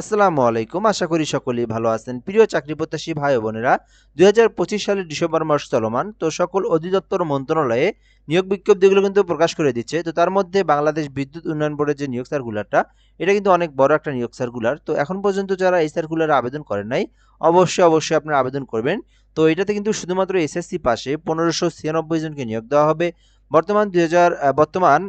আসসালামু আলাইকুম। আশা করি সকলেই ভালো আছেন। প্রিয় চাকরি প্রত্যাশী ভাই বোনেরা, দুই হাজার পঁচিশ সালের ডিসেম্বর মাস চলমান, তো সকল অধিদপ্তর মন্ত্রণালয়ে নিয়োগ বিজ্ঞপ্তিগুলো কিন্তু প্রকাশ করে দিচ্ছে। তো তার মধ্যে বাংলাদেশ বিদ্যুৎ উন্নয়ন বোর্ডের যে নিয়োগ সার্কুলারটা, এটা কিন্তু অনেক বড় একটা নিয়োগ সার্কুলার। তো এখন পর্যন্ত যারা এই সার্কুলারে আবেদন করেন নাই, অবশ্যই অবশ্যই আপনারা আবেদন করবেন। তো এটাতে কিন্তু শুধুমাত্র এসএসসি পাশে পনেরোশো ছিয়ানব্বই জনকে নিয়োগ দেওয়া হবে। বর্তমান দুই হাজার বর্তমান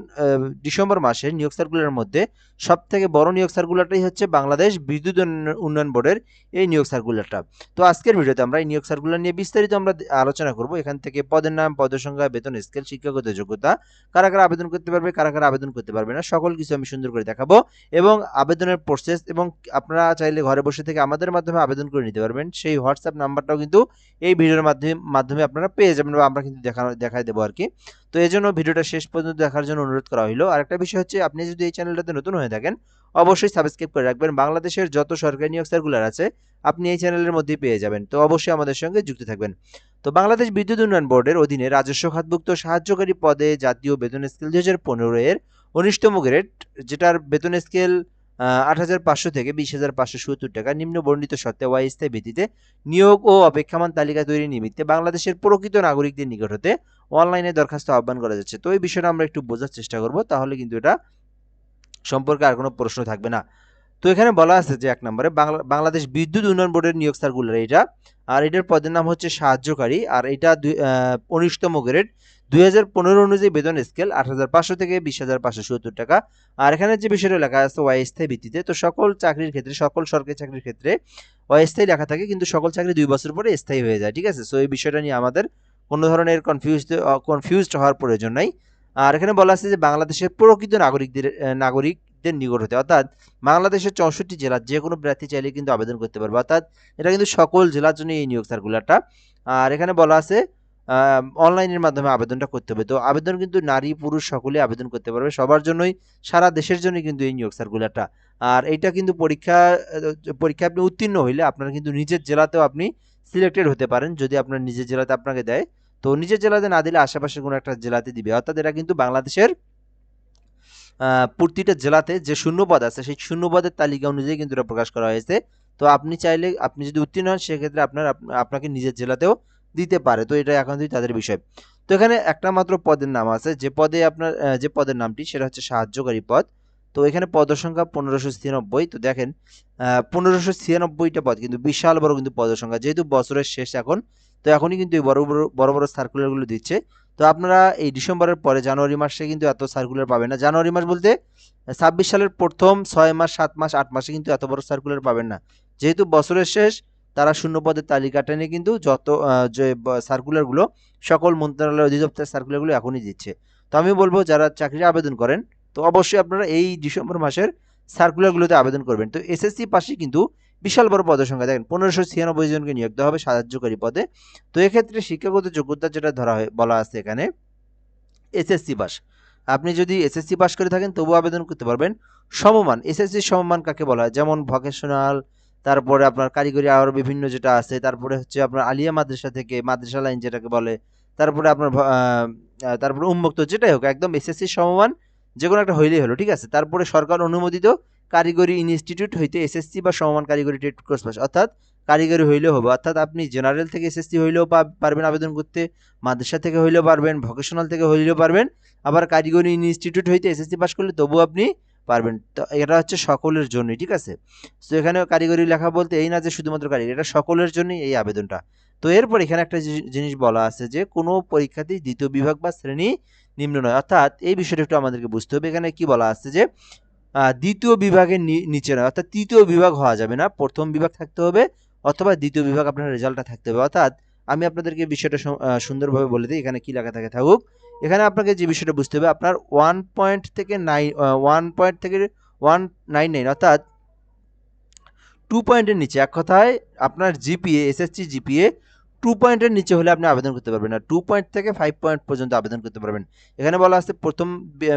ডিসেম্বর মাসের নিয়োগ সার্কুলারের মধ্যে সব থেকে বড় নিয়োগ সার্কুলারটাই হচ্ছে বাংলাদেশ বিদ্যুৎ উন্নয়ন- বোর্ডের এই নিয়োগ সার্কুলারটা তো আজকের ভিডিওতে আমরা এই নিয়োগ সার্কুলার নিয়ে বিস্তারিত আমরা আলোচনা করব। এখান থেকে পদের নাম, পদের সংখ্যা, বেতন, স্কেল, শিক্ষাগত যোগ্যতা, কারা কারা আবেদন করতে পারবে, কারা কারা আবেদন করতে পারবে না, সকল কিছু আমি সুন্দর করে দেখাবো এবং আবেদনের প্রসেস এবং আপনারা চাইলে ঘরে বসে থেকে আমাদের মাধ্যমে আবেদন করে নিতে পারবেন। সেই হোয়াটসঅ্যাপ নাম্বারটাও কিন্তু এই ভিডিওর মাধ্যমে মাধ্যমে আপনারা পেয়ে যাবেন বা আমরা কিন্তু দেখানো, দেখাই দেবো আর কি। তো এই জন্য ভিডিওটা শেষ পর্যন্ত দেখার জন্য অনুরোধ করা হলো আর একটা বিষয় হচ্ছে, আপনি যদি এই চ্যানেলটাতে নতুন হয়ে থাকেন, অবশ্যই সাবস্ক্রাইব করে রাখবেন। বাংলাদেশের যত সরকারি নিয়োগ সার্কুলার আছে, আপনি এই চ্যানেলের মধ্যেই পেয়ে যাবেন। তো অবশ্যই আমাদের সঙ্গে যুক্ত থাকবেন। তো বাংলাদেশ বিদ্যুৎ উন্নয়ন বোর্ডের অধীনে রাজস্ব খাতভুক্ত সাহায্যকারী পদে জাতীয় বেতন স্কেল দুই হাজার পনেরো এর উনিশতম গ্রেড যেটার বেতন স্কেল আট হাজার পাঁচশো থেকে বিশ হাজার পাঁচশো সত্তর টাকা নিম্ন বর্ণিত সত্ত্বে অস্থায়ী ভিত্তিতে নিয়োগ ও অপেক্ষমান তালিকা তৈরি নিমিত্তে বাংলাদেশের প্রকৃত নাগরিকদের নিকট হতে অনলাইনে দরখাস্ত আহ্বান করা যাচ্ছে। তো এই বিষয়টা আমরা একটু বোঝার চেষ্টা করব, তাহলে কিন্তু এটা সম্পর্কে আর কোনো প্রশ্ন থাকবে না। তো এখানে বলা আছে যে এক নম্বরে বাংলা বাংলাদেশ বিদ্যুৎ উন্নয়ন বোর্ডের নিয়োগ সার্কুলার এটা, আর এটার পদের নাম হচ্ছে সাহায্যকারী, আর এটা উনিশতম গ্রেড। দুই হাজার পনেরো অনুযায়ী বেতন স্কেল আট হাজার পাঁচশো থেকে বিশ হাজার পাঁচশো সত্তর টাকা। আর এখানে যে বিষয়টা লেখা আছে অস্থায়ী ভিত্তিতে তো সকল চাকরির ক্ষেত্রে সকল সরকারি চাকরির ক্ষেত্রে অস্থায়ী লেখা থাকে কিন্তু সকল চাকরি দুই বছর পরে স্থায়ী হয়ে যায় ঠিক আছে? সো এই বিষয়টা নিয়ে আমাদের কোনো ধরনের কনফিউজ কনফিউজড হওয়ার প্রয়োজন নাই। আর এখানে বলা আছে যে বাংলাদেশের প্রকৃত নাগরিকদের আহ, নাগরিকদের নিকট হতে অর্থাৎ বাংলাদেশের চৌষট্টি জেলার যে কোনো প্রার্থী চাইলে কিন্তু আবেদন করতে পারবে অর্থাৎ এটা কিন্তু সকল জেলার জন্য এই নিয়োগ সার্কুলারটা আর এখানে বলা আছে অনলাইনের মাধ্যমে আবেদনটা করতে হবে। তো আবেদন কিন্তু নারী, পুরুষ সকলে আবেদন করতে পারবে। সবার জন্যই, সারা দেশের জন্য কিন্তু এই নিয়োগ সার্কুলারটা আর এইটা কিন্তু পরীক্ষা পরীক্ষা আপনি উত্তীর্ণ হইলে আপনার কিন্তু নিজের জেলাতেও আপনি সিলেক্টেড হতে পারেন, যদি আপনার নিজের জেলাতে আপনাকে দেয়। তো নিজের জেলাতে না দিলে আশেপাশের কোনো একটা জেলাতে দিবে। অর্থাৎ এটা কিন্তু বাংলাদেশের প্রতিটা জেলাতে যে শূন্যপদ আছে, সেই শূন্যপদের তালিকা অনুযায়ী কিন্তু এটা প্রকাশ করা হয়েছে। তো আপনি চাইলে, আপনি যদি উত্তীর্ণ হন, সেক্ষেত্রে আপনার আপ- আপনাকে নিজের জেলাতেও দিতে পারে। তো এটা এখন যদি তাদের বিষয়। তো এখানে একটা মাত্র পদের নাম আছে। যে পদে আপনার যে পদের নামটি, সেটা হচ্ছে সাহায্যকারী পদ। তো এখানে পদের সংখ্যা পনেরোশো ছিয়ানব্বই। তো দেখেন পনেরোশো ছিয়ানব্বইটা পদ কিন্তু বিশাল বড় কিন্তু পদের সংখ্যা। যেহেতু বছরের শেষ এখন, তো এখনই কিন্তু এই বড় বড় বড় বড় সার্কুলারগুলো দিচ্ছে। তো আপনারা এই ডিসেম্বরের পরে জানুয়ারি মাসে কিন্তু এত সার্কুলার পাবেন না। জানুয়ারি মাস বলতে, ছাব্বিশ সালের প্রথম ছয় মাস, সাত মাস, আট মাসে কিন্তু এত বড় সার্কুলার পাবেন না। যেহেতু বছরের শেষ তারা শূন্য পদের তালিকা টেনে কিন্তু যত যে সার্কুলারগুলো সকল মন্ত্রণালয় অধিদপ্তরের সার্কুলারগুলো এখনই দিচ্ছে। তো আমি বলব, যারা চাকরি আবেদন করেন, তো অবশ্যই আপনারা এই ডিসেম্বর মাসের সার্কুলারগুলোতে আবেদন করবেন। তো এসএসসি পাশে কিন্তু বিশাল বড় পদের সংখ্যা। দেখেন, পনেরোশো ছিয়ানব্বই জনকে নিয়োগ দেওয়া হবে সাহায্যকারী পদে। তো এক্ষেত্রে শিক্ষাগত যোগ্যতা যেটা ধরা হয়, বলা আছে এখানে, এসএসসি পাস। আপনি যদি এসএসসি পাস করে থাকেন, তবুও আবেদন করতে পারবেন। সমমান এসএসসি সমমান কাকে বলা হয়? যেমন ভকেশনাল তারপরে আপনার কারিগরি আরও বিভিন্ন যেটা আছে, তারপরে হচ্ছে আপনার আলিয়া মাদ্রাসা থেকে মাদ্রাসা লাইন যেটাকে বলে, তারপরে আপনার তারপরে উন্মুক্ত যেটাই হোক, একদম এসএসসি সমমান যে কোনো একটা হইলেই হলো, ঠিক আছে? তারপরে সরকার অনুমোদিত কারিগরি ইনস্টিটিউট হইতে এসএসসি বা সমমান কারিগরি ট্রেড কোর্স পাস অর্থাৎ কারিগরি হইলেও হবে, অর্থাৎ আপনি জেনারেল থেকে এসএসসি হইলেও পারবেন আবেদন করতে, মাদ্রাসা থেকে হইলেও পারবেন ভকেশনাল থেকে হইলেও পারবেন, আবার কারিগরি ইনস্টিটিউট হইতে এসএসসি পাস করলে তবুও আপনি পারবেন। তো এটা হচ্ছে সকলের জন্যই, ঠিক আছে? তো এখানে কারিগরি লেখা বলতে এই না যে শুধুমাত্র কারিগরি এটা সকলের জন্যই এই আবেদনটা। তো এরপর এখানে একটা জিনিস বলা আছে যে কোনো পরীক্ষাতেই দ্বিতীয় বিভাগ বা শ্রেণি নিম্ন নয়। অর্থাৎ এই বিষয়টা একটু আমাদেরকে বুঝতে হবে। এখানে কি বলা আছে যে দ্বিতীয় বিভাগের নিচে নয়, অর্থাৎ তৃতীয় বিভাগ হওয়া যাবে না। প্রথম বিভাগ থাকতে হবে অথবা দ্বিতীয় বিভাগ আপনার রেজাল্টটা থাকতে হবে। অর্থাৎ আমি আপনাদেরকে বিষয়টা সুন্দরভাবে বলে দিই। এখানে কি লেখা থাকে থাকুক এখানে আপনাকে যে বিষয়টা বুঝতে হবে, আপনার ওয়ান পয়েন্ট থেকে নাইন ওয়ান পয়েন্ট থেকে ওয়ান নাইন নাইন অর্থাৎ টু পয়েন্টের নিচে, এক কথায় আপনার জিপিএ এসএসসি জিপিএ টু পয়েন্টের নিচে হলে আপনি আবেদন করতে পারবেন না টু পয়েন্ট থেকে ফাইভ পয়েন্ট পর্যন্ত আবেদন করতে পারবেন। এখানে বলা আছে প্রথম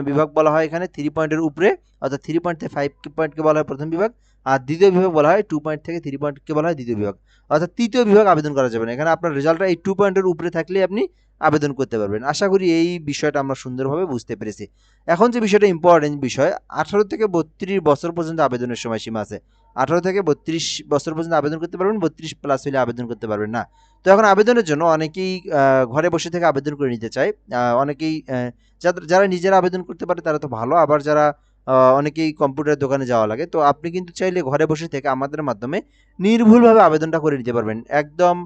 বিভাগ বলা হয় এখানে থ্রি পয়েন্টের উপরে, অর্থাৎ থ্রি পয়েন্ট থেকে ফাইভ পয়েন্টকে বলা হয় প্রথম বিভাগ, আর দ্বিতীয় বিভাগ বলা হয় টু পয়েন্ট থেকে থ্রি পয়েন্টকে বলা হয় দ্বিতীয় বিভাগ। অর্থাৎ তৃতীয় বিভাগ আবেদন করা যাবে না। এখানে আপনার রেজাল্টটা এই টু পয়েন্টের উপরে থাকলে আপনি আবেদন করতে পারবেন। আশা করি এই বিষয়টা আমরা সুন্দরভাবে বুঝতে পেরেছি। এখন যে বিষয়টা ইম্পর্টেন্ট বিষয়, আঠারো থেকে বত্রিশ বছর পর্যন্ত আবেদনের সময়সীমা আছে। আঠারো থেকে বত্রিশ বছর পর্যন্ত আবেদন করতে পারবেন, বত্রিশ প্লাস হলে আবেদন করতে পারবেন না। তো এখন আবেদনের জন্য অনেকেই ঘরে বসে থেকে আবেদন করে নিতে চায়। অনেকেই যারা নিজেরা আবেদন করতে পারে তারা তো ভালো, আবার যারা অনেকেই কম্পিউটার দোকানে যাওয়া লাগে। তো আপনি কিন্তু চাইলে ঘরে বসে থেকে আমাদের মাধ্যমে নির্ভুলভাবে আবেদনটা করে নিতে পারবেন। একদম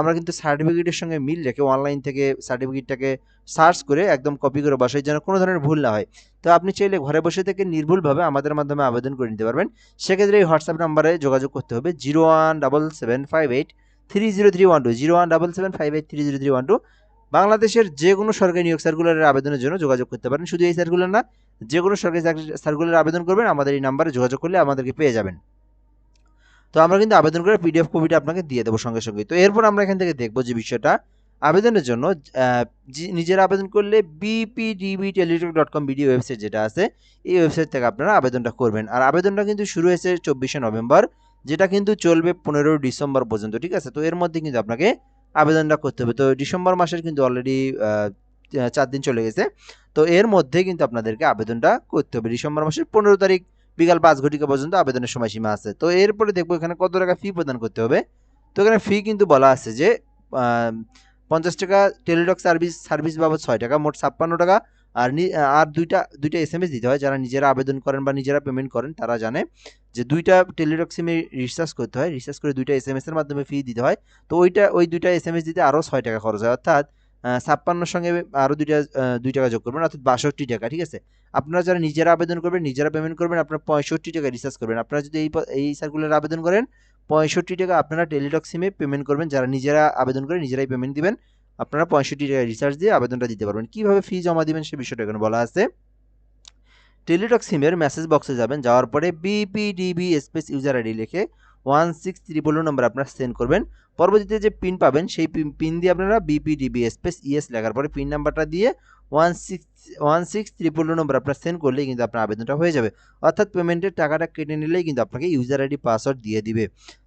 আমরা কিন্তু সার্টিফিকেটের সঙ্গে মিল রেখে অনলাইন থেকে সার্টিফিকেটটাকে সার্চ করে একদম কপি করে বসাই যেন কোনো ধরনের ভুল না হয়। তো আপনি চাইলে ঘরে বসে থেকে নির্ভুলভাবে আমাদের মাধ্যমে আবেদন করে নিতে পারবেন। সেক্ষেত্রে এই হোয়াটসঅ্যাপ নাম্বারে যোগাযোগ করতে হবে zero one double seven five eight three zero three one two zero one double seven five eight three zero three one two বাংলাদেশের যে কোনো সরকারি নিয়োগ সার্কুলারের আবেদনের জন্য যোগাযোগ করতে পারেন। শুধু এই সার্কুলার না, যে কোনো সরকারি সার্কুলার আবেদন করবেন, আমাদের এই নাম্বারে যোগাযোগ করলে আমাদেরকে পেয়ে যাবেন। তো আমরা কিন্তু আবেদন করে পিডিএফ কপিটা আপনাকে দিয়ে দেবো সঙ্গে সঙ্গে তো এরপর আমরা এখান থেকে দেখব যে বিষয়টা। আবেদনের জন্য নিজেরা আবেদন করলে BPDB Teletalk dot com BD website যেটা আছে, এই ওয়েবসাইট থেকে আপনারা আবেদনটা করবেন। আর আবেদনটা কিন্তু শুরু হয়েছে চব্বিশে নভেম্বর, যেটা কিন্তু চলবে পনেরোই ডিসেম্বর পর্যন্ত, ঠিক আছে? তো এর মধ্যে কিন্তু আপনাকে আবেদনটা করতে হবে। তো ডিসেম্বর মাসের কিন্তু অলরেডি চার দিন চলে গেছে। তো এর মধ্যে কিন্তু আপনাদেরকে আবেদনটা করতে হবে। ডিসেম্বর মাসের পনেরো তারিখ বিকাল পাঁচ ঘটিকা পর্যন্ত আবেদনের সময়সীমা আছে। তো এরপরে দেখব এখানে কত টাকা ফি প্রদান করতে হবে। তো এখানে ফি কিন্তু বলা আছে যে পঞ্চাশ টাকা টেলিটক সার্ভিস সার্ভিস বাবদ ছয় টাকা, মোট ছাপ্পান্ন টাকা। আর আর দুইটা দুইটা এস দিতে হয়। যারা নিজেরা আবেদন করেন বা নিজেরা পেমেন্ট করেন, তারা জানে যে দুইটা টেলিটক সিমে রিচার্জ করতে হয়। রিচার্জ করে দুইটা এস এর মাধ্যমে ফি দিতে হয়। তো ওইটা, ওই দুইটা এস দিতে আরও ছয় টাকা খরচ হয়। অর্থাৎ ছাপ্পান্নর সঙ্গে আরও দুইটা দুই টাকা যোগ করবেন, অর্থাৎ বাষট্টি টাকা, ঠিক আছে? আপনারা যারা নিজেরা আবেদন করবেন, নিজেরা পেমেন্ট করবেন, আপনারা পঁয়ষট্টি টাকা রিচার্জ করবেন। আপনারা যদি এই এই সার্কুলার আবেদন করেন, পঁয়ষট্টি টাকা আপনারা টেলিটক সিমে পেমেন্ট করবেন। যারা নিজেরা আবেদন করে, নিজেরাই পেমেন্ট দিবেন। আপনারা পঁয়ষট্টি টাকা রিচার্জ দিয়ে আবেদনটা দিতে পারবেন। কীভাবে ফি জমা দিবেন সে বিষয়টা এখানে বলা আছে। টেলিটক সিমের মেসেজ বক্সে যাবেন, যাওয়ার পরে বিপিডিবি স্পেস ইউজার আইডি লিখে ওয়ান সিক্স ত্রিপল নম্বর আপনারা সেন্ড করবেন। পরবর্তীতে যে পিন পাবেন, সেই পিন দিয়ে আপনারা বিপিডিবি স্পেস ইএস লেখার পরে পিন নাম্বারটা দিয়ে one six one six triple নম্বর আপনার সেন্ড করলেই কিন্তু আপনার আবেদনটা হয়ে যাবে। অর্থাৎ পেমেন্টের টাকাটা কেটে নিলেই কিন্তু আপনাকে ইউজার আইডি পাসওয়ার্ড দিয়ে দিবে।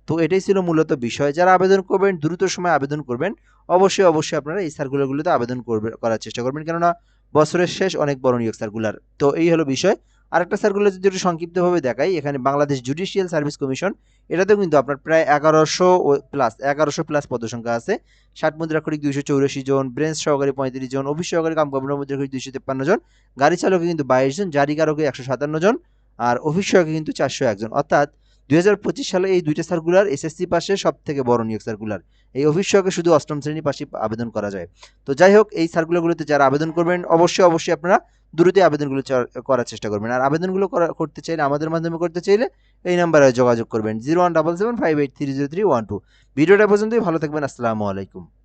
তো এটাই ছিল মূলত বিষয়। যারা আবেদন করবেন, দ্রুত সময় আবেদন করবেন, অবশ্যই অবশ্যই আপনারা এই সার্কুলারগুলোতে আবেদন করবে, করার চেষ্টা করবেন। কেননা বছরের শেষ অনেক বড় নিয়োগ সার্কুলার তো এই হলো বিষয়। আরেকটা সার্কুলার যদি একটু সংক্ষিপ্তভাবে দেখাই, এখানে বাংলাদেশ জুডিশিয়াল সার্ভিস কমিশন এটাতেও কিন্তু আপনার প্রায় এগারোশো প্লাস এগারোশো প্লাস পদসংখ্যা আছে। ষাট মুদ্রাক্ষরিক দুইশো চৌরাশি জন, ব্রেঞ্চ সহকারী পঁয়ত্রিশ জন, অফিস সহকারী কাম মুদ্রা মুদ্রাক্ষরিক দুইশো তেপ্পান্ন জন, গাড়ি চালকে কিন্তু বাইশ জন জারিকারকে একশো সাতান্ন জন, আর অফিস সহকারী কিন্তু চারশো একজন অর্থাৎ দুই হাজার পঁচিশ সালে এই দুইটা সার্কুলার এসএসসি পাশে সব থেকে বড় নিয়োগ সার্কুলার এই অফিস শুধু অষ্টম শ্রেণি পাশে আবেদন করা যায়। তো যাই হোক, এই সার্কুলারগুলোতে যারা আবেদন করবেন, অবশ্যই অবশ্যই আপনারা দ্রুতই আবেদনগুলো করার চেষ্টা করবেন। আর আবেদনগুলো করা- করতে চাইলে, আমাদের মাধ্যমে করতে চাইলে এই নাম্বারে যোগাযোগ করবেন, zero one double seven five eight three zero three one two. ভিডিওটা পর্যন্তই, ভালো থাকবেন, আসসালামু আলাইকুম।